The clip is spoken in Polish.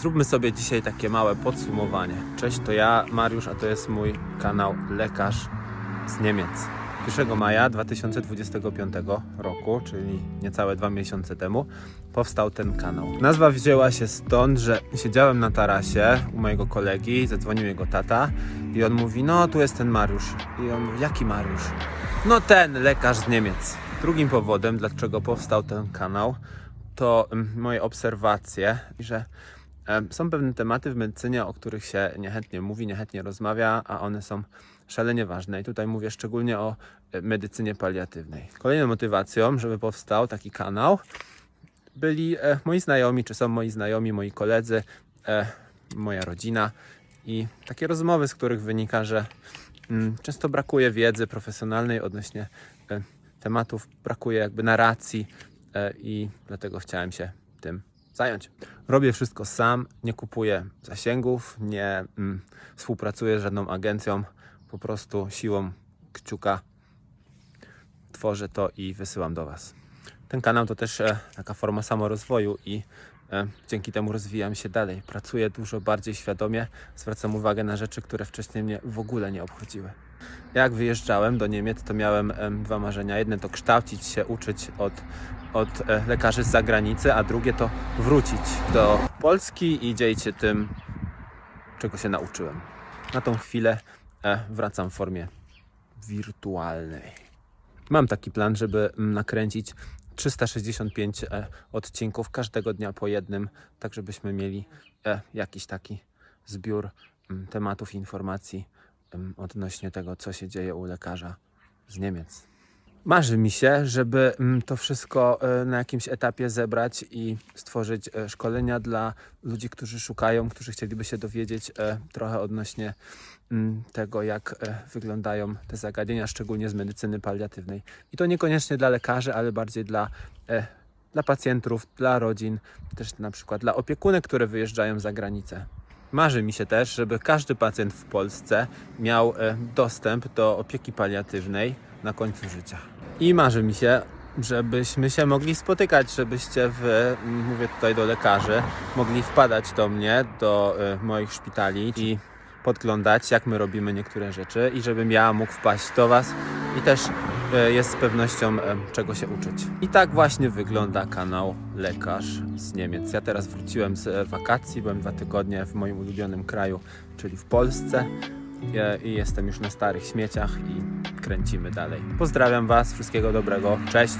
Zróbmy sobie dzisiaj takie małe podsumowanie. Cześć, to ja, Mariusz, a to jest mój kanał Lekarz z Niemiec. 1 maja 2025 roku, czyli niecałe dwa miesiące temu, powstał ten kanał. Nazwa wzięła się stąd, że siedziałem na tarasie u mojego kolegi, zadzwonił jego tata i on mówi, no tu jest ten Mariusz. I on mówi, jaki Mariusz? No ten, lekarz z Niemiec. Drugim powodem, dlaczego powstał ten kanał, to mm, moje obserwacje, że są pewne tematy w medycynie, o których się niechętnie mówi, niechętnie rozmawia, a one są szalenie ważne. I tutaj mówię szczególnie o e, medycynie paliatywnej. Kolejną motywacją, żeby powstał taki kanał, byli e, moi znajomi, czy są moi znajomi, moi koledzy, e, moja rodzina i takie rozmowy, z których wynika, że mm, często brakuje wiedzy profesjonalnej odnośnie e, tematów, brakuje jakby narracji e, i dlatego chciałem się tym zająć. Robię wszystko sam, nie kupuję zasięgów, nie mm, współpracuję z żadną agencją, po prostu siłą kciuka tworzę to i wysyłam do Was. Ten kanał to też e, taka forma samorozwoju i dzięki temu rozwijam się dalej. Pracuję dużo bardziej świadomie, zwracam uwagę na rzeczy, które wcześniej mnie w ogóle nie obchodziły. Jak wyjeżdżałem do Niemiec, to miałem em, dwa marzenia. Jedne to kształcić się, uczyć od, od e, lekarzy z zagranicy, a drugie to wrócić do Polski i dzielić się tym, czego się nauczyłem. Na tą chwilę e, wracam w formie wirtualnej. Mam taki plan, żeby mm, nakręcić 365 e, odcinków, każdego dnia po jednym, tak żebyśmy mieli e, jakiś taki zbiór mm, tematów, informacji em, odnośnie tego, co się dzieje u lekarza z Niemiec. Marzy mi się, żeby mm, to wszystko e, na jakimś etapie zebrać i stworzyć e, szkolenia dla ludzi, którzy szukają, którzy chcieliby się dowiedzieć e, trochę odnośnie mm, tego, jak wyglądają te zagadnienia, szczególnie z medycyny paliatywnej. I to niekoniecznie dla lekarzy, ale bardziej dla, dla pacjentów, dla rodzin, też na przykład dla opiekunek, które wyjeżdżają za granicę. Marzy mi się też, żeby każdy pacjent w Polsce miał dostęp do opieki paliatywnej na końcu życia. I marzy mi się, żebyśmy się mogli spotykać, żebyście wy, mówię tutaj do lekarzy, mogli wpadać do mnie, do e, moich szpitali i podglądać, jak my robimy niektóre rzeczy i żebym ja mógł wpaść do Was i też e, jest z pewnością e, czego się uczyć. I tak właśnie wygląda kanał Lekarz z Niemiec. Ja teraz wróciłem z e, wakacji, byłem dwa tygodnie w moim ulubionym kraju, czyli w Polsce e, i jestem już na starych śmieciach i kręcimy dalej. Pozdrawiam Was, wszystkiego dobrego, cześć!